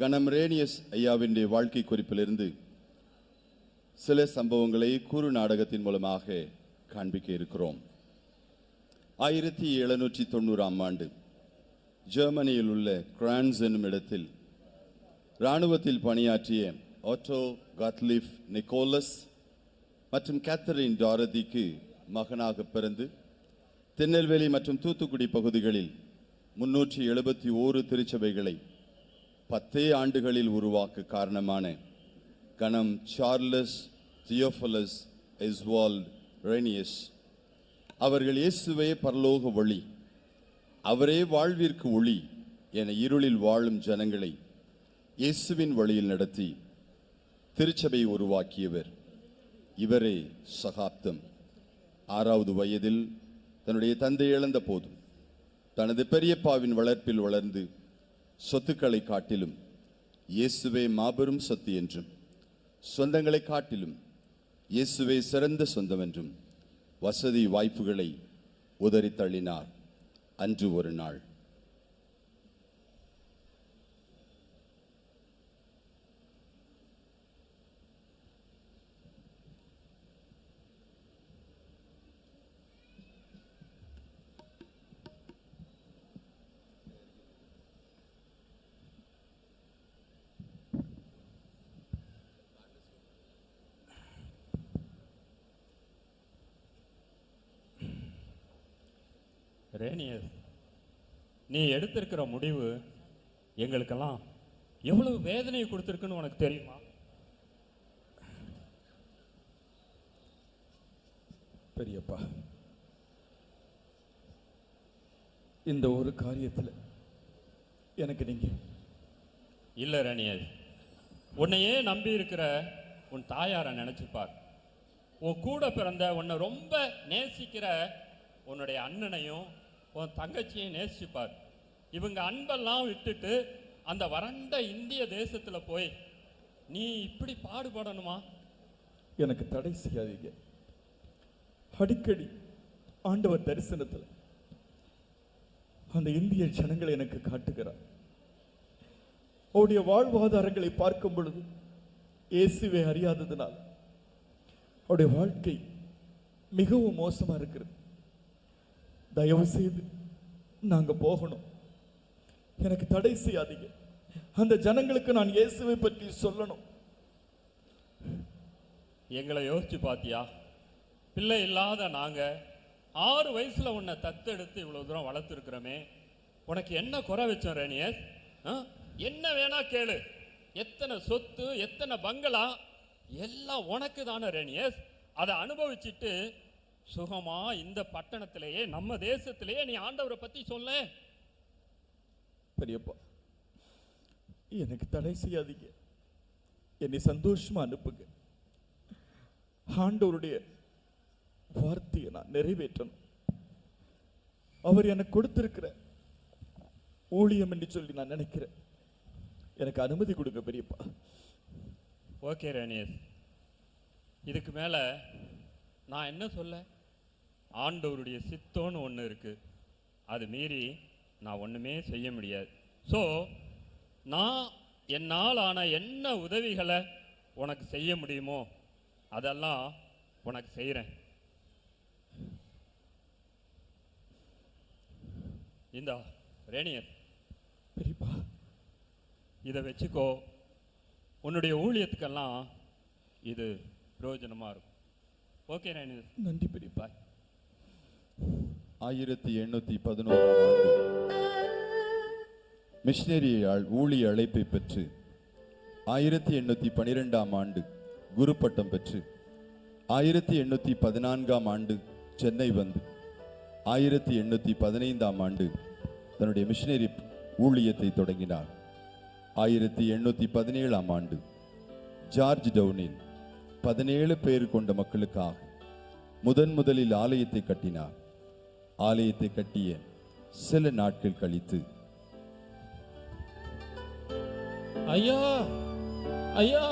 கணம் ரேனியஸ் ஐயாவின் வாழ்க்கை குறிப்பிலிருந்து சில சம்பவங்களை குறு நாடகத்தின் மூலமாக காண்பிக்க இருக்கிறோம். ஆயிரத்தி எழுநூற்றி தொண்ணூறாம் ஆண்டு ஜெர்மனியில் உள்ள கிரான்ஸ் என்னும் இடத்தில் இராணுவத்தில் பணியாற்றிய ஆட்டோ கத்லிஃப் நிக்கோலஸ் மற்றும் கேத்தரின் டாரதிக்கு மகனாக பிறந்து திருநெல்வேலி மற்றும் தூத்துக்குடி பகுதிகளில் முன்னூற்றி எழுபத்தி ஓரு திருச்சபைகளை பத்தே ஆண்டுகளில் உருவாக்க காரணமான கணம் சார்லஸ் தியோஃபலஸ் எஸ்வால்ட் ரெனியஸ். அவர்கள் இயேசுவே பரலோக ஒளி அவரே வாழ்விற்கு ஒளி என இருளில் வாழும் ஜனங்களை இயேசுவின் வழியில் நடத்தி திருச்சபை உருவாக்கியவர் இவரே சகாப்தம். ஆறாவது வயதில் தன்னுடைய தந்தை இழந்த போதும் தனது பெரியப்பாவின் வளர்ப்பில் வளர்ந்து சொத்துக்களை காட்டிலும் இயேசுவே மாபெரும் சொத்து என்றும் சொந்தங்களை காட்டிலும் இயேசுவே சிறந்த சொந்தம் என்றும் வசதி வாய்ப்புகளை உதறித்தள்ளினார் அன்று ஒரு நாள். ரேனியஸ் நீ எடுத்திருக்கிற முடிவு எங்களுக்கெல்லாம் எவ்வளவு வேதனையை கொடுத்துருக்குன்னு உனக்கு தெரியுமா? பெரியப்பா இந்த ஒரு காரியத்தில் எனக்கு நீங்க இல்லை ரேனியஸ் உன்னையே நம்பி இருக்கிற உன் தாயாரை நினைச்சுப்பார். உன் கூட பிறந்த உன்னை ரொம்ப நேசிக்கிற உன்னுடைய அண்ணனையும் உன் தங்கச்சியை நேசிச்சுப்பார். இவங்க அன்பெல்லாம் விட்டுட்டு அந்த வறண்ட இந்திய தேசத்தில் போய் நீ இப்படி பாடுபடணுமா? எனக்கு தடை செய்யாதீங்க. அடிக்கடி ஆண்டவர் தரிசனத்தில் அந்த இந்திய ஜனங்களை எனக்கு காட்டுகிறார். அவருடைய வாழ்வாதாரங்களை பார்க்கும் பொழுது இயேசுவை அறியாததினால் அவருடைய வாழ்க்கை மிகவும் மோசமாக இருக்கிறது. தயவு செய்து நாங்கள் போகணும். எனக்கு தடை செய்யாதீங்க. அந்த ஜனங்களுக்கு நான் இயேசுவை பற்றி சொல்லணும். எங்களை யோசிச்சு பாத்தியா? பிள்ளை இல்லாத நாங்கள் ஆறு வயசில் உன்னை தத்தெடுத்து இவ்வளோ தூரம் வளர்த்துருக்குறோமே. உனக்கு என்ன குறை வச்சோம் ரேனியஸ் ஆ? என்ன வேணா கேளு. எத்தனை சொத்து எத்தனை பங்களா? எல்லாம் உனக்கு தானே ரேனியஸ் அதை அனுபவிச்சுட்டு சுகமா இந்த பட்டணத்திலேயே நம்ம தேசத்திலேயே நீ ஆண்டவரை பத்தி சொல்ல. பெரியப்பா எனக்கு தடை செய்யாதீங்க. என்னை சந்தோஷமா அனுப்புங்க. ஆண்டவருடைய வார்த்தையை நான் நிறைவேற்றணும். அவர் எனக்கு கொடுத்திருக்கிற ஊழியம் என்று சொல்லி நான் நினைக்கிறேன். எனக்கு அனுமதி கொடுங்க பெரியப்பா. ஓகே ரேனியஸ் இதுக்கு மேல நான் என்ன சொல்ல? ஆண்டவருடைய சித்தம்னு ஒன்று இருக்கு. அது மீறி நான் ஒண்ணுமே செய்ய முடியாது. ஸோ நான் என்னால் ஆன என்ன உதவிகளை உனக்கு செய்ய முடியுமோ அதெல்லாம் உனக்கு செய்கிறேன் இந்தா ரேனியஸ் பெரியப்பா. இதை வச்சுக்கோ உன்னுடைய ஊழியத்துக்கெல்லாம் இது பிரயோஜனமாக இருக்கும். ஓகே ரேனியஸ் நன்றி பெரியப்பா. ஆயிரத்தி எண்ணூற்றி பதினோராம் ஆண்டு. மிஷினரியால் ஊழிய அழைப்பை பெற்று ஆயிரத்தி எண்ணூற்றி பனிரெண்டாம் ஆண்டு குரு பட்டம் பெற்று ஆயிரத்தி எண்ணூற்றி பதினான்காம் ஆண்டு சென்னை வந்து ஆயிரத்தி எண்ணூற்றி பதினைந்தாம் ஆண்டு தன்னுடைய மிஷினரி ஊழியத்தை தொடங்கினார். ஆயிரத்தி எண்ணூற்றி பதினேழாம் ஆண்டு ஜார்ஜ் டவுனில் பதினேழு பேர் கொண்ட மக்களுக்காக முதன் முதலில் ஆலயத்தை கட்டினார். ஆலயத்தை கட்டிய சில நாட்கள் கழித்து. ஐயா ஐயா.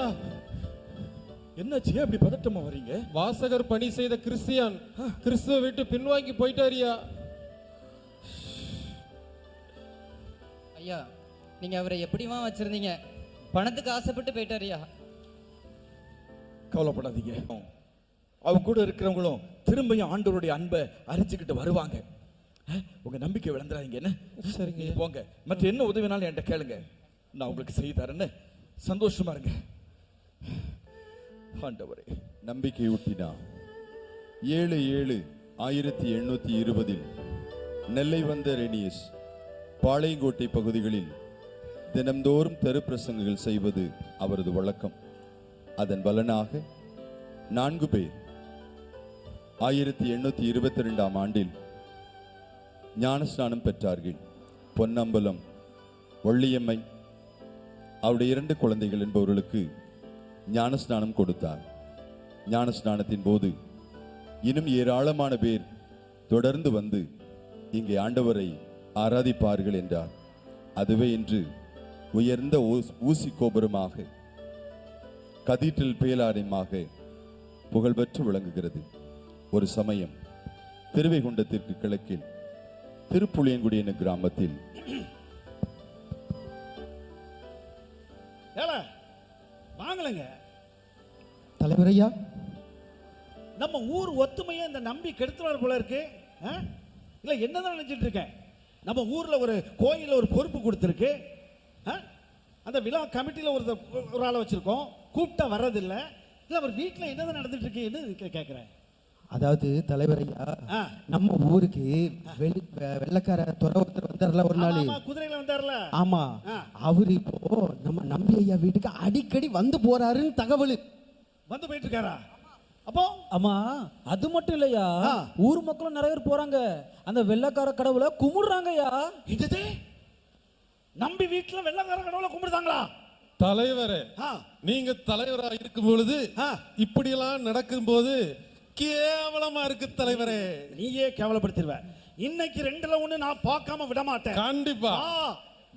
என்னாச்சு? அப்படி பதட்டமா வர்றீங்க? வாசகர் பணி செய்த கிறிஸ்டியான் கிறிஸ்துவ விட்டு பின்வாங்கி போயிட்டாரியா ஐயா. நீங்க அவரை எப்படிமா வச்சிருந்தீங்க? பணத்துக்கு ஆசைப்பட்டு போயிட்டாரியா கவலைப்படாதீங்க. அவங்க கூட இருக்கிறவங்களும் திரும்பியும் ஆண்டவருடைய அன்பை அறிஞ்சுக்கிட்டு வருவாங்க. உங்க நம்பிக்கை விளந்துறாதீங்க என்ன? சரிங்க. போங்க. மற்ற என்ன உதவினாலும் என்கிட்ட கேளுங்க. நான் உங்களுக்கு செய்து தரேன்னு. சந்தோஷமா இருங்க. ஆண்டவரே நம்பிக்கையூட்டினா ஏழு ஏழு ஆயிரத்தி எண்ணூற்றி இருபதில் நெல்லை வந்த ரெனியஸ் பாளையங்கோட்டை பகுதிகளில் தினம்தோறும் தெருப்பிரசங்குகள் செய்வது அவரது வழக்கம். அதன் பலனாக நான்கு பேர் ஆயிரத்தி எண்ணூற்றி இருபத்தி ரெண்டாம் ஆண்டில் ஞானஸ்நானம் பெற்றார்கள். பொன்னம்பலம் வள்ளியம்மை அவருடைய இரண்டு குழந்தைகள் என்பவர்களுக்கு ஞானஸ்நானம் கொடுத்தார். ஞானஸ்நானத்தின் போது இன்னும் ஏராளமான பேர் தொடர்ந்து வந்து இங்கே ஆண்டவரை ஆராதிப்பார்கள் என்றார். அதுவே இன்று உயர்ந்த ஊஸ்- ஊசி கோபுரமாக கதீட்ரல் பேலாரியமாக புகழ்பெற்று விளங்குகிறது. ஒரு சமயம் திருவைகுண்டத்திற்கு கிழக்கில் திருப்புளியங்குடி என்னும் கிராமத்தில். வாங்கலைங்க. தலைவரையா? நம்ம ஊர் ஒத்துமையை இந்த நம்பி கெடுத்துவார் போல இருக்கு. ஆ? இல்ல என்னதான் நினைச்சிட்டு இருக்கேன் நம்ம ஊர்ல ஒரு கோயில்ல ஒரு பொறுப்பு கொடுத்துருக்கு. ஆ? அந்த விழா கமிட்டியில ஒரு ஒரு ஆளை வச்சிருக்கோம். கூப்பிட்டா வர்றதில்ல. இல்ல அவர் வீட்டுல என்னதான் நடந்துட்டு இருக்குன்னு கேட்கிறேன். அதாவது தலைவரையா ஆ. நம்ம ஊருக்கு வெள்ளைக்கார துறை ஒருத்தர் வந்தார்ல ஒரு நாள். ஆமா, குதிரையில வந்தார்ல. ஆமா. அவரு இப்போ நம்ம நம்பி ஐயா வீட்டுக்கு அடிக்கடி வந்து போறாருன்னு தகவல். வந்து போயிட்டு இருக்காரா அப்போ? அம்மா அது மட்டும் இல்லையா. ஊர் மக்களும் நிறைய பேர் போறாங்க. அந்த வெள்ளைக்கார கடவுளை கும்பிடுறாங்கய்யா. இது நம்பி வீட்டுல வெள்ளக்கார கடவுளை கும்பிடுதாங்களா? தலைவரே ஆ, நீங்க தலைவரா இருக்கும் பொழுது. இப்படியெல்லாம் நடக்கும்போது கேவலமா இருக்கு தலைவரே. நீயே கேவலப்படுத்திடுவ இன்னைக்கு ரெண்டுல ஒண்ணு நான் பார்க்காம விட மாட்டேன் கண்டிப்பா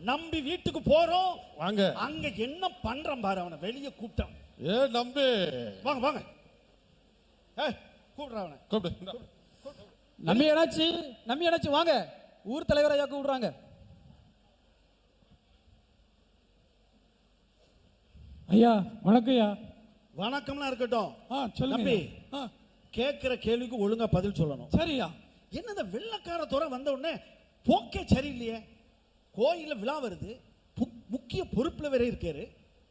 நம்பி வீட்டுக்கு போறோம். வாங்க. அங்க என்ன பண்றான் பாரு அவனை வெளியே கூப்பிட்டான். ஏ நம்பி. வாங்க வாங்க. ஏய் கூப்பிடுற அவனை. கூப்பிடு. நம்பி என்னாச்சு? நம்பி என்னாச்சு? வாங்க. ஊர் தலைவர் ஐயா கூப்பிடுறாங்க? ஐயா வணக்கம் ஐயா. வணக்கம்லாம் இருக்கட்டும். ஆ சொல்லுங்க கேட்கிற கேள்விக்கு ஒழுங்கா பதில் சொல்லணும். சரியா? என்ன இந்த வெள்ளக்கார துறை வந்த உடனே போக்கே சரியில்லையே? கோயில்ல விழா வருது முக்கிய பொறுப்புல வேற இருக்காரு.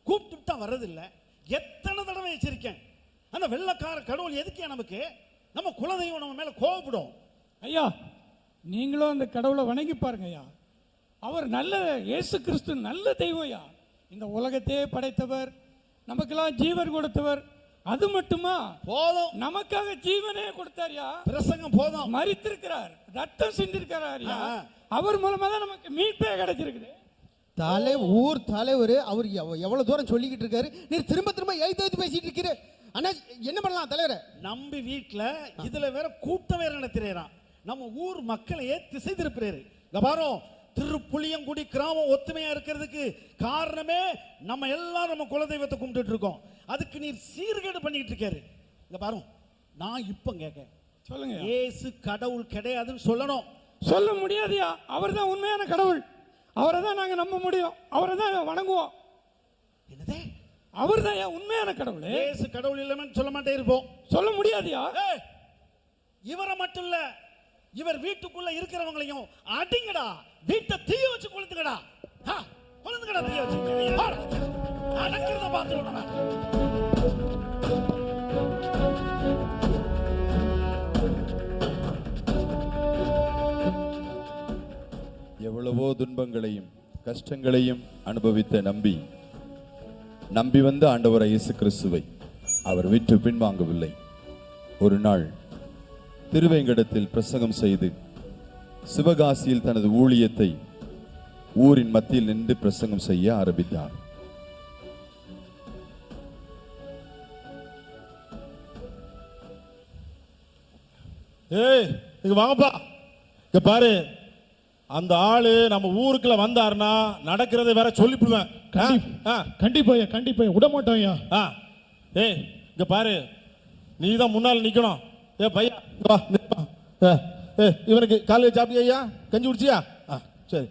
கூப்பிட்டு வர்றதில்ல. எத்தனை தடவை எச்சரிக்கேன்? அந்த வெள்ளக்கார கடவுள் எதுக்கே நமக்கு? நம்ம குலதெய்வம் நம்ம மேல கோவப்படும். ஐயா நீங்களும் அந்த கடவுளை வணங்கி பாருங்க ஐயா. அவர் நல்ல இயேசு கிறிஸ்து நல்ல தெய்வம் ஐயா. இந்த உலகத்தையே படைத்தவர் நமக்கெல்லாம் ஜீவன் கொடுத்தவர். அது மட்டுமா? போதும். நமக்காக ஜீவனே கொடுத்தார்யா? பிரசங்கம் போதும். மறித்திருக்கிறார் ரத்தம் சிந்திருக்கிறார். அவர் மூலமா தான் நமக்கு மீட்பே கிடைச்சிருக்குது. தலை ஊர் தலைவர் அவர் எவ- எவ்வளவு தூரம் சொல்லிக்கிட்டு இருக்காரு? நீ திரும்ப திரும்ப எழுத்து எழுத்து பேசிட்டு இருக்கிற. அண்ணா என்ன பண்ணலாம் தலைவரே? நம்பி வீட்ல இதுல வேற கூட்டம் வேற நடத்துறாராம். நம்ம ஊர் மக்களையே திசை திருப்புறாரு. இங்க பாரு திருப்புளியங்குடி கிராமம் ஒத்துமையா இருக்கிறதுக்கு காரணமே நம்ம எல்லாரும் நம்ம குலதெய்வத்தை கும்பிட்டுட்டு இருக்கோம். அதுக்கு நீர் சீர்கேடு பண்ணிட்டு இருக்காரு. இங்க பாரு நான் இப்ப கேட்க சொல்லுங்க. ஏசு கடவுள் கிடையாதுன்னு சொல்லணும். சொல்ல முடியாதுயா? அவர் தான் உண்மையான கடவுள். அவரை தான் நாங்க நம்ப முடியும். அவரை தான் வணங்குவோம். என்னதே? அவர் தான் உண்மையான கடவுள்? ஏசு கடவுள் இல்லைன்னு சொல்ல மாட்டே இருப்போம். சொல்ல முடியாதுயா? இவரை மட்டும் இல்ல இவர் வீட்டுக்குள்ள இருக்கிறவங்களையும் அடிங்கடா. வீட்டை தீய வச்சு கொளுத்துங்கடா. ஆ, கொளுத்துங்கடா தீய வச்சு. நடக்கிறத பார்த்துருவோம் எவ்வளவோ துன்பங்களையும் கஷ்டங்களையும் அனுபவித்த நம்பி நம்பி வந்த ஆண்டவர் இயேசு கிறிஸ்துவை அவர் விட்டு பின்வாங்கவில்லை. ஒரு நாள் திருவேங்கடத்தில் பிரசங்கம் செய்து சிவகாசியில் தனது ஊழியத்தை ஊரின் மத்தியில் நின்று பிரசங்கம் செய்ய ஆரம்பித்தார். ஏய் இங்க வாங்கப்பா. இங்க பாரு. அந்த ஆளு நம்ம ஊருக்குள்ள வந்தாருன்னா நடக்கிறதை வேற சொல்லிவிடுவேன். ஆ, ஆ, கண்டிப்பா ஐயா கண்டிப்பா விட மாட்டோம் ஐயா. ஆ. ஏய் இங்க பாரு. நீ தான் முன்னால் நிக்கணும். ஏ பையா. வா இவனுக்கு காலையில் சாப்பிட்டியா ஐயா? கஞ்சி குடிச்சியா? ஆ சரி.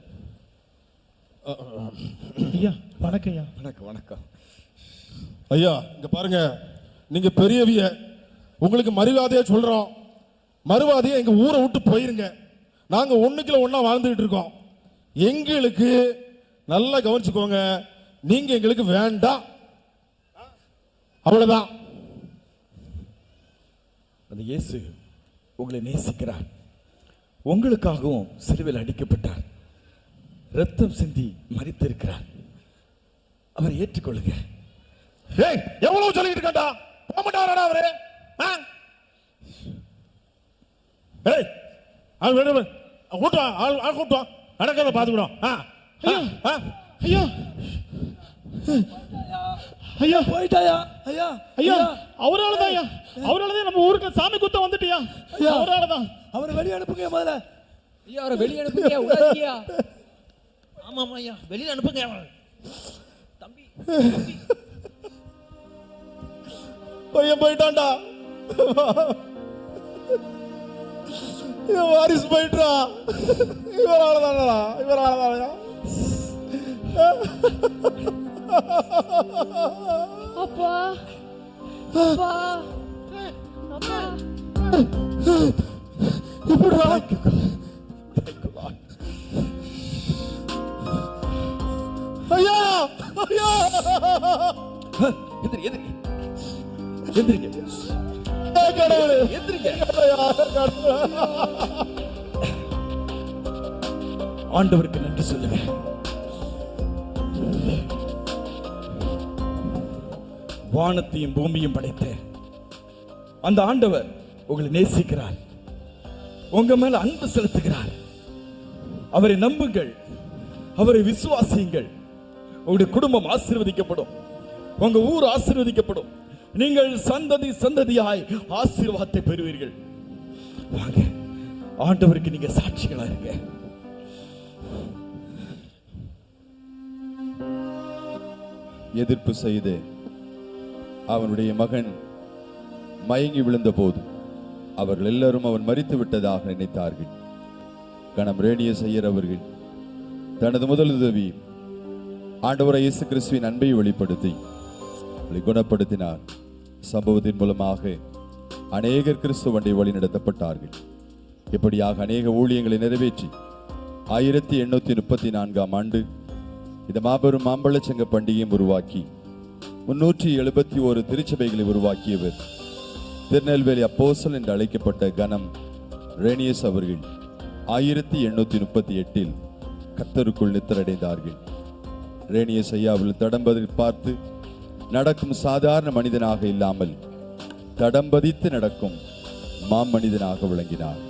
ஐயா வணக்கம் ஐயா. வணக்கம் வணக்கம். ஐயா இங்க பாருங்க. நீங்க பெரியவிய உங்களுக்கு மரியாதையா சொல்றோம். மறுவாதையா எங்க ஊரை விட்டு போயிருங்க. நாங்க ஒண்ணுக்குள்ள ஒண்ணா வாழ்ந்துகிட்டு இருக்கோம். எங்களுக்கு நல்லா கவனிச்சுக்கோங்க. நீங்க எங்களுக்கு வேண்டாம். அவ்வளவுதான். அந்த இயேசு உங்களை நேசிக்கிறார். உங்களுக்காகவும் சிலுவையில் அடிக்கப்பட்டார். ரத்தம் சிந்தி மறித்திருக்கிறார் அவரை ஏற்றுக்கொள்ளுங்க. ஏய் எவ்வளவு சொல்லிட்டு இருக்கா போக மாட்டாரா அவரு? ஆ? ஏய் ஆள் வேணும். கூட்டுவா ஆள் ஆள் கூட்டுவா. நடக்கிறத பார்த்துக்கிடும் ஆ ஆ, ஆ. ஐயா. ஐயா. போயிட்டாயா? ஐயா ஐயா. அவரால தான் ஐயா. அவரால தான் நம்ம ஊருக்கு சாமி குத்த வந்துட்டியா? ஐயா. அவரால தான் அவரை வெளியே அனுப்புங்க முதல்ல. ஐயா அவரை வெளியே அனுப்புங்க. விடாதீங்கயா ஆமா ஆமா ஐயா. வெளியில அனுப்புங்க. தம்பி பையன் போயிட்டான்டா. இவன் வாரிசு போயிட்டா இவரால தானடா இவரால தானடா அப்பா. அப்பா. அப்பா. இப்படிடா. ஐயா ஐயா. எதிரி எதிரி எந்திரிங்க. கடவுளே எந்திரிங்க. ஐயா, கடவுளே. ஆண்டவருக்கு நன்றி சொல்லுங்க வானத்தையும் பூமியும் படைத்த அந்த ஆண்டவர் உங்களை நேசிக்கிறார். உங்க மேல அன்பு செலுத்துகிறார். அவரை நம்புங்கள். அவரை விசுவாசியுங்கள். உங்களுடைய குடும்பம் ஆசீர்வதிக்கப்படும். உங்க ஊர் ஆசீர்வதிக்கப்படும். நீங்கள் சந்ததி சந்ததியாய் ஆசீர்வாதத்தை பெறுவீர்கள். வாங்க ஆண்டவருக்கு நீங்க சாட்சிகளா இருங்க. எதிர்ப்பு செய்து அவனுடைய மகன் மயங்கி விழுந்தபோது அவர்கள் எல்லாரும் அவன் மறித்து விட்டதாக நினைத்தார்கள். கணம் ரேடிய செய்யர் அவர்கள் தனது முதல் உதவி ஆண்டவரை இயேசு கிறிஸ்துவின் அன்பை வெளிப்படுத்தி அவளை குணப்படுத்தினார். சம்பவத்தின் மூலமாக அநேகர் கிறிஸ்துவண்டை வழி நடத்தப்பட்டார்கள். இப்படியாக அநேக ஊழியங்களை நிறைவேற்றி ஆயிரத்தி எண்ணூற்றி முப்பத்தி நான்காம் ஆண்டு இந்த மாபெரும் மாம்பழச்சங்க பண்டிகையும் உருவாக்கி முன்னூற்றி எழுபத்தி ஒரு திருச்சபைகளை உருவாக்கியவர். திருநெல்வேலி அப்போசல் என்று அழைக்கப்பட்ட கனம் ரேனியஸ் அவர்கள் ஆயிரத்தி எண்ணூத்தி முப்பத்தி எட்டில் கத்தருக்குள் நித்தரடைந்தார்கள். ரேனியஸ் ஐயாவில் தடம்பதில் பார்த்து நடக்கும் சாதாரண மனிதனாக இல்லாமல் தடம்பதித்து நடக்கும் மாமனிதனாக விளங்கினார்.